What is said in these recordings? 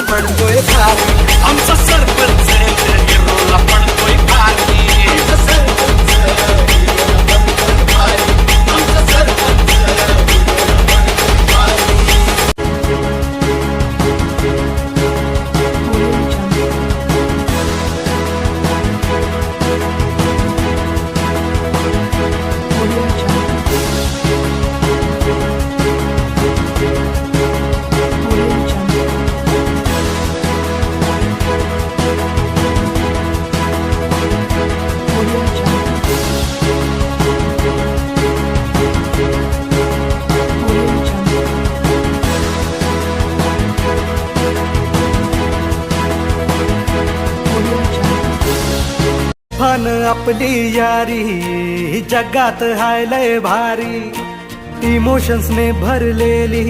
पडतोय आमचा सरपंच आपली यारी जगात हाय लय भारी. इमोशन्सने भरलेली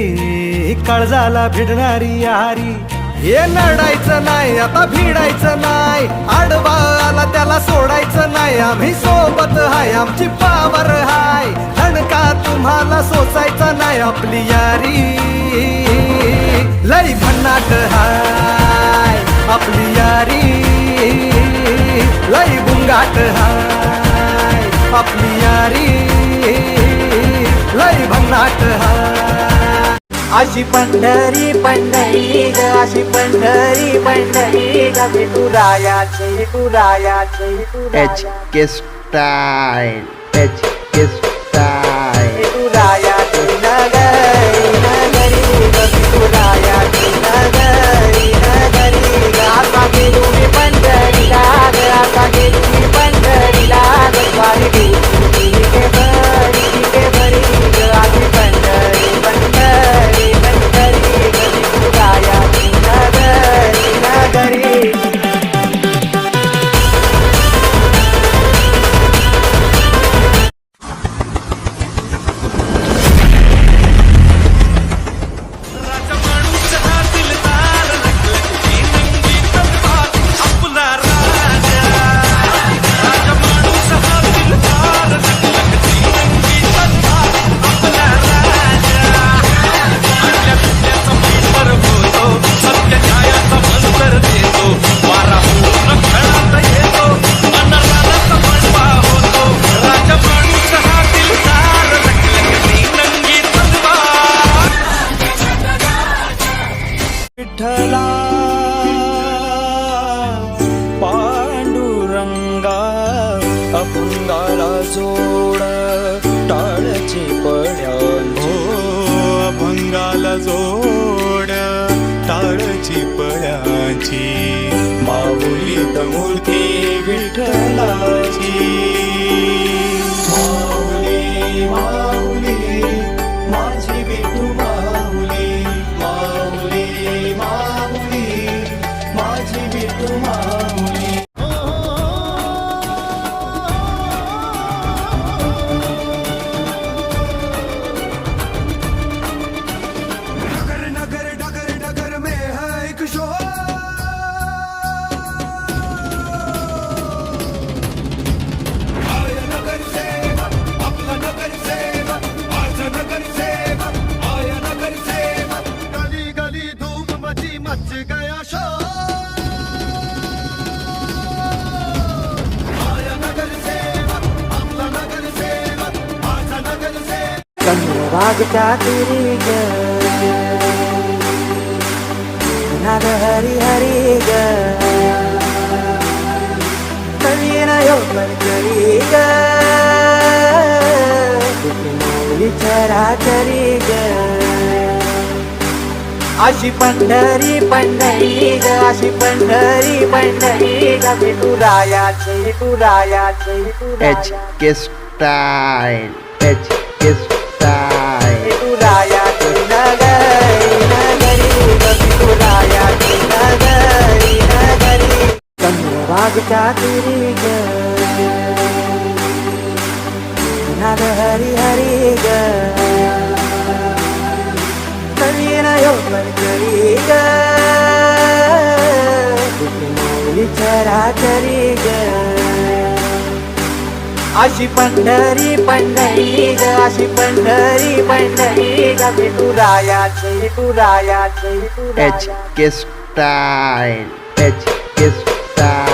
काळजाला भिडणारी यारी. हे लढायचं नाही आता भिडायचं नाही. आडवा आला त्याला सोडायचं नाही. आम्ही सोबत हाय आमची पावर हाय. धणका तुम्हाला सोसायचा नाही आपली यारी. लई भन्नाट हाय आपली यारी. लई बुंगाट हाय. आपली यारी लई भन्नाट हाय. अशी पंढरी पंढरी ग अशी पंढरी पंढरी ग. विठुरायाचे विठुरायाचे H Vithuraya K style. H जोड ताळची पळ्याची माऊलीत मूर्ती विठ्ठलाची. माऊली माऊ सेवक आज नगर सेवक चंद्रभागच्या तिरी ग हरी हरी ग नवीन यौवन करी ग ग. अशी पंढरी पंढरी ग अशी पंढरी पंढरी ग विठुरायाचे विठुरायाचे Vithuraya K style. H K style. विठुरायाची नगरी नगरी विठुरायाची नगरी नगरी चंद्रभागच्या तिरी ग हरी हरी ग يوما بعيدا تكمل ترى طريقا अशी पंढरी पंढरी ग अशी पंढरी पंढरी ग विठुरायाची विठुरायाची H K style H K style